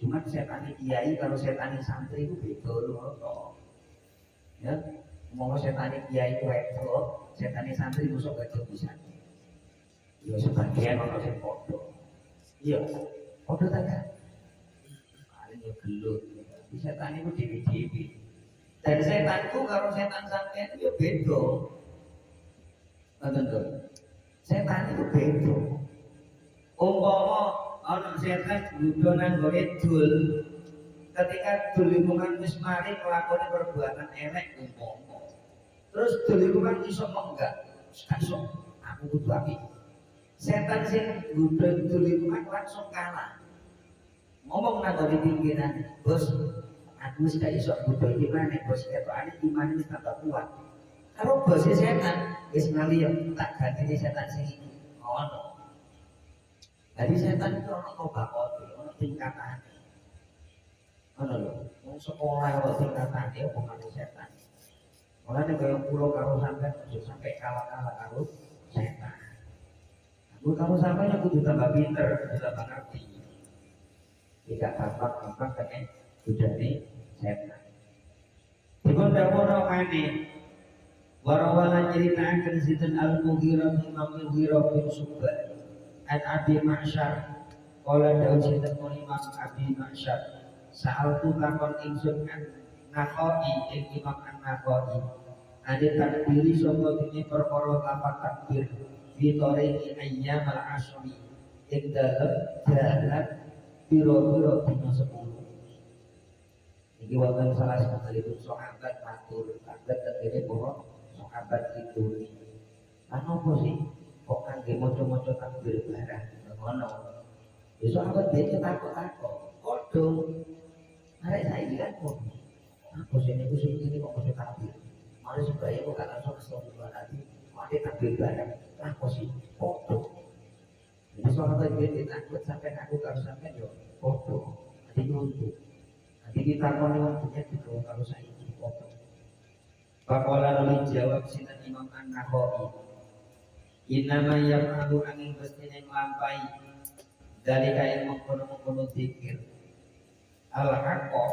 Cuma setan kiai kalau setan santri itu beda loh. Ya, mau setan kiai itu itu, setan santri musuh gak bisa. Ya sebagian orang yang bodoh. Iya, tak kan? Paling ya gelut. Setan itu dewi-dewi. Dan setanku kalau setan sampean itu ya beda. Ngoten to. Setan itu beda. Umpama ana setan gudo nang gone dul. Ketika dul iku kan wis mari nglakoni perbuatan elek umpama. Terus dul iku kan iso menggak. Iso aku kudu api. Setan sing gudo dul iku kan langsung kalah. Ngomong nang gone pinggiran, "Bos, aku wis gak iso gudo iki maneh, bos ketokane iman wis tambah kuat." Kalau bosnya setan, wis ngali ya tak ganti setan sing iki. Jadi setan itu ono kobakote, ono tingkatane. Ono lho, wong sekolah ono tingkatane omongan setan. Mulane kaya pulau karo sampean aja sampai kalah-kalah karo setan. Aku kamu sampai aku juga tambah pinter, tambah ngerti. Tidak gampang-gampang kena sudah nih setan. Dipun dawuh maneh Warawalan ceritakan Sidin Al-Mughirah Imam Mughirah bin Subah An Abi Ma'syar Kala Daud Sidin Imam Abi Ma'syar Sa'al tu takon ingsun an Nakhoi Ing Imam an Nakhoi Ade takbiri Sopo ini perkara lapat takbir. Fitoreki ayyam al-asri Ing dalam jalan Biro-biro dina sepuluh. Ini wabah salah satu sahabat matur. Takbir takbirnya bahwa sahabat itu anu apa sih kok kangge maca-maca takbir barang? Ngono. Ya sahabat dia takut takut kodho. Arek saiki kan kok apa sih niku sing ini kok maca takbir? Mari supaya kok gak langsung astagfirullahaladzim mari takbir barang? Apa sih? Kodho. Jadi sahabat dia takut sampai aku kalau sampai yo kodho. Nanti nyuntuk nanti kita mau waktunya gitu kalau saya ini kodho. Pakola nuli jawab sinan Imam An-Nakhoi Inama yaf'alu angin yang lampai Dalika yang mengkono-mengkono zikir. Al-Haqqa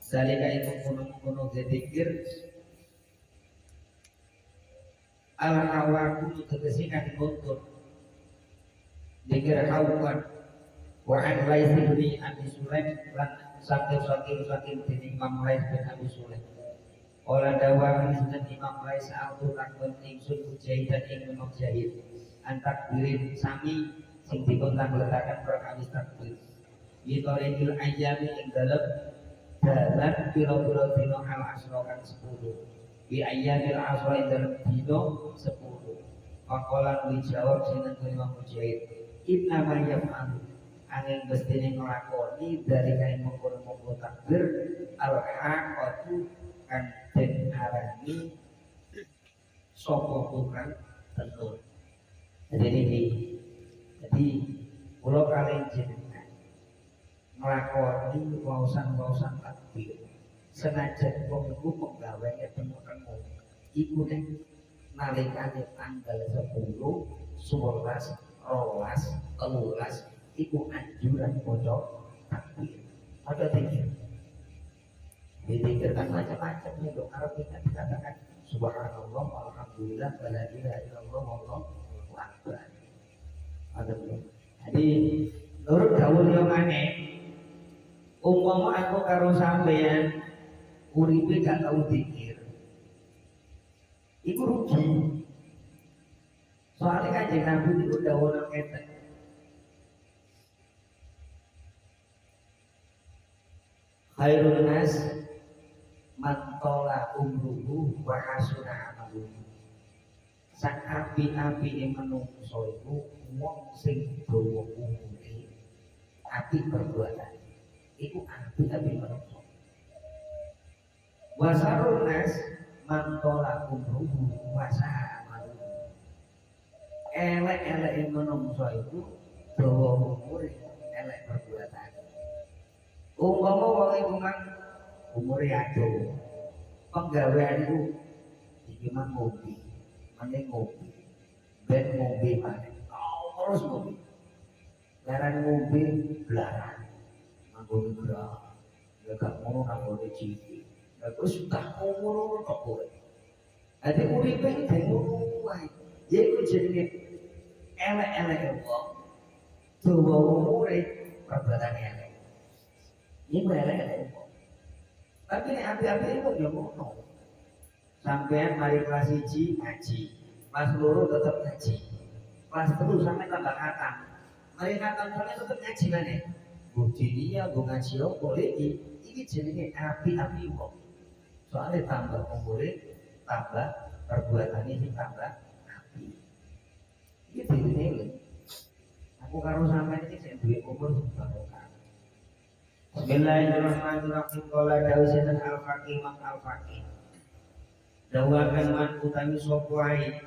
Dalika yang mengkono-mengkono zikir. Al-Hawaku tegesi kan dikuntut Dikir hawan Wa an Lais bin Abi Sulaim Lan sakir-sakir-sakir Dini Imam Lais bin Abi Sulaim Ola dawa sinten Imam Rais Altu takbir ingsun mujahidan ing Imam Jahid antak birin sami sing dikontang letakan perkawis takbir. Yitorikil ayami ing dalem dalan piro-piro dino al asrokan sepuluh. Bi ayamil asro ing dalem dino sepuluh. Pakolan dijawab sinten Imam Mujahid? Inna ma yaf'alu. Angin bestine ngelakoni dari kain mengkono-mengkono takbir al-haqatu kan den arani sapa tenun. Jadi ini jadi pulau kalian jenengan nglakoni wawasan-wawasan takbir senajan wong iku penggawene temu-temu iku ning nalikane tanggal 10 11 12 13 iku anjuran takbir. Ada tinggi dipikirkan macam-macam nih dok kalau kita dikatakan subhanallah alhamdulillah wala ilaha illallah wallahu ada jadi menurut dawuh yang mana? Umpama aku karo sampean uripe gak tau pikir iku rugi. Soalnya kan kanjeng Nabi itu dawuh nang ngeten. Khairun nas mantola umruhu wa hasuna amaluhu sak api-api yang menungso iku wong sing dawa umure api perbuatan. Iku api-api menungso wa sarun nas mantola umruhu wa amaluhu elek-elek yang menungso iku dawa umure elek perbuatan. Umpama wong iku mang umure adoh penggawean itu iki mah ngopi mending ngopi ben ngopi mana oh, terus ngopi laran ngopi belaran manggo bergerak ya gak ngono nang ngene cilik ya terus tak ngono tok kowe ade uripe iki ngono wae ya iku jenenge elek-elek wong dawa umure perbuatan elek iku elek-elek wong tapi nek api-api itu ya ngono sampean mari kelas 1 ngaji. Kelas loro tetep ngaji. Kelas telu sampai tambah khatam mari khatam sampai tetep ngaji mana bukti dia gue ngaji apa boleh ini ini jenenge api-api wong. Soalnya tambah umure tambah perbuatan ini tambah api. Ini diri aku karo sampai ini saya duit umur barokah Bismillahirrahmanirrahim Kala dawi sinten al-faqih mak al-faqih Dawakan man utami sopuai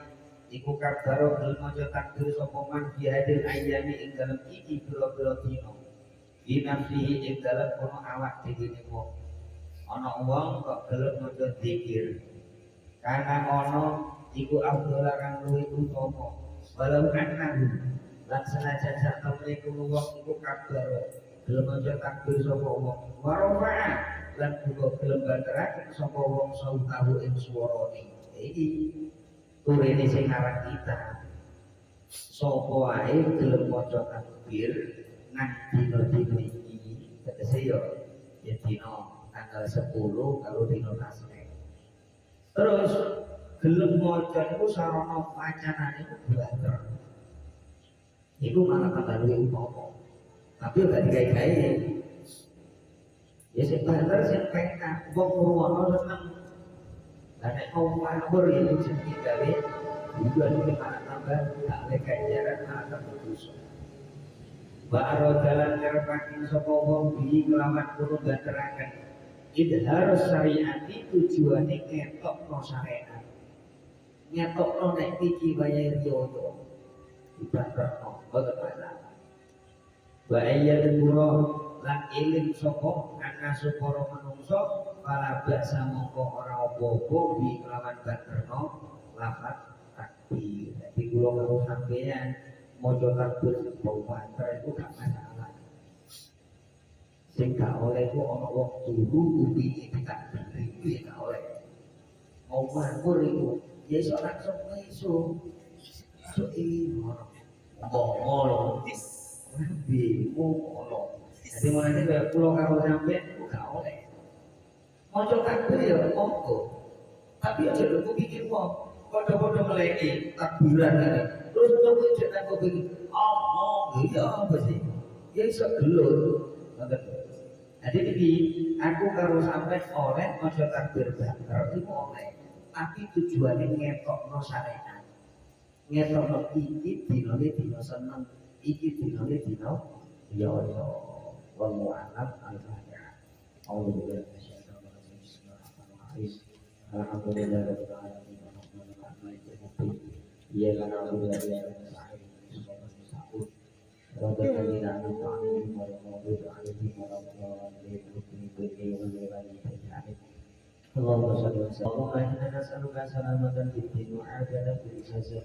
Iku kabaro gelem maca takdir sapa man fi hadil ayami ing dalem iki pira-pira dina. Di nafsihi ing dalem kono awak dhewe wong. Ana wong kok gelem maca zikir. Karena ana iku afdhala kang luwih utama. Walau annahu lan senajan sak temene kulo wong kabaro gelem maca takdir sapa wong. Warofa lan uga gelem banderaken sapa wong sautahu ing swarane. Iki turene sing aran kita. Sapa wae gelem maca takbir nang dina-dina iki. Tegese yo ya dina tanggal 10 karo dina tasbih. Terus gelem maca iku sarana wacanane iku buater iku malah tambah luwih utama tapi gak digawe-gawe ya sing banter sing penak wong ngrungokno seneng. Lah nek mau ngawur ya jenenge gawe. Tujuan iki malah tambah tak oleh ganjaran malah tambah dosa Ba'aro jalan ngerepakin sapa wong bi kelawan kudu ganteraken idhar syariati tujuane ngetokno syariat. Ngetokno nek iki wayahe riyo ibadahno boten masalah wa ayyadul qura lan ilim sapa ana supara manungsa para baksa mongko ora apa-apa bi kelawan baterno lafat takbir. Jadi kula karo sampeyan maca takbir banter itu gak masalah. Sing gak oleh ku ana wong turu kuwi ditakbir ya gak oleh. Mau makmur iku ya iso langsung iso iso iki ngono. Ngono jadi mulai kayak pulau karo sampai gak oleh Mojo takbir ya monggo. Tapi aja lu bikin wong podo-podo meleki takbiran ini. Terus coba cerita kau bikin oh iya apa sih? Ya iso gelut. Jadi ini aku karo sampai oleh mojo takbir bakar itu oleh. Tapi tujuannya ngetok no syariat. Ngetok no iki dino dino seneng Iki dino dino yo yo. Wallahu a'lam al-fatihah. Alhamdulillah. Alhamdulillah rabbil alamin arrahmanir rahim maliki yaumiddin iyyaka na'budu wa iyyaka nasta'in صراط الذين أنعمت عليهم غير المغضوب عليهم ولا الضالين اللهم صل وسلم اللهم إنا نسألك سلامة في الدين وعافية في الجسد